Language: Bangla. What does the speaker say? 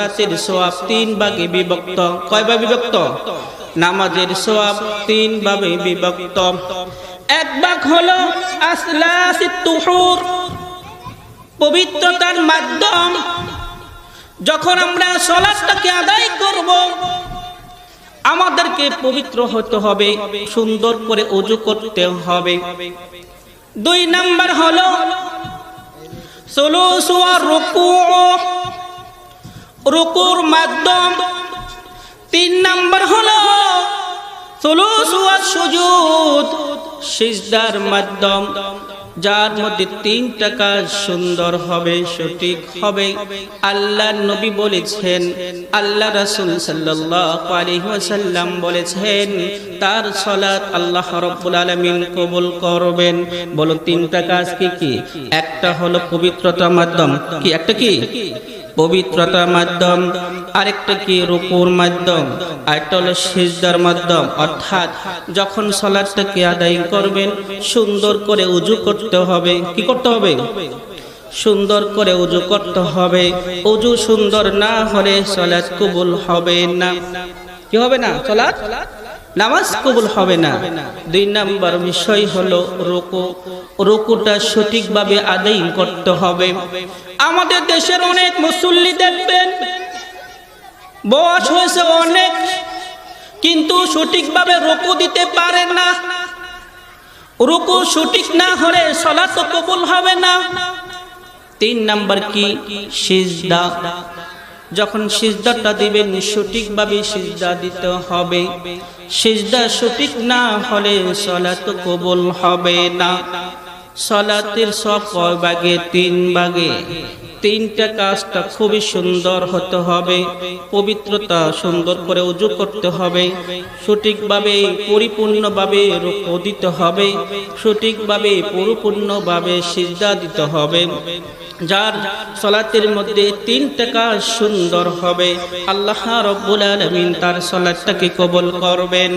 নামাজের সোয়াব তিন ভাগে বিভক্ত। কয় ভাগে বিভক্ত? নামাজের সোয়াব তিন ভাগে বিভক্ত। এক ভাগ হলো পবিত্রতার মাধ্যম। যখন আমরা সলাৎটাকে আদায় করব, আমাদেরকে পবিত্র হতে হবে, সুন্দর করে অজু করতে হবে। দুই নাম্বার হলো সলুসুয়া রুকু রুকুর মাধ্যম। তিন নাম্বার হলো সুজুদ, সিজদার মাধ্যম। যার মধ্যে তিনটা কাজ সুন্দর হবে, সঠিক হবে। আল্লাহ নবী বলেছেন আল্লাহ রাসূল আলাইহি বলেছেন, তার সালাত আল্লাহ রাব্বুল আলামিন কবুল করবেন। বলো তিনটা কাজ কি কি? একটা হলো পবিত্রতার মাধ্যম। কি, একটা কি? পবিত্রতার মাধ্যম, আরেকটা কি? রুকুর মাধ্যম, আরেকটা হলো সিজদার মাধ্যম। অর্থাৎ যখন সলাদটাকে আদায় করবেন, সুন্দর করে উজু করতে হবে। কি করতে হবে? সুন্দর করে উজু করতে হবে। উজু সুন্দর না হলে সলাদ কবুল হবে না। কি হবে না? সলাদ? নামাজ কবুল হবে না। দুই নাম্বার বিষয় হলো রুকু। রুকুটা সঠিকভাবে আদায় করতে হবে। আমাদের দেশের অনেক মুসল্লি দেখবেন, বয়স হয়েছে অনেক, কিন্তু সঠিকভাবে রুকু দিতে পারে না। রুকু সঠিক না হলে সলাত কবুল হবে না। তিন নাম্বার কি? সিজদা। যখন সিজদাটা দিবেন, সঠিকভাবে সিজদা দিতে হবে। সিজদা সঠিক না হলে সলাত কবুল হবে না। সলাতের সব কয় ভাগে? তিন ভাগে। তিনটা কাজটা খুবই সুন্দর হতে হবে, পবিত্রতা সুন্দর করে উজু করতে হবে, সঠিকভাবে পরিপূর্ণভাবে রুকু দিতে হবে, সঠিকভাবে পরিপূর্ণভাবে সিজদা দিতে হবে। যার সলাতের মধ্যে তিনটা কাজ সুন্দর হবে, আল্লাহ রব্বুল আলমিন তার সলাতটাকে কবল করবেন।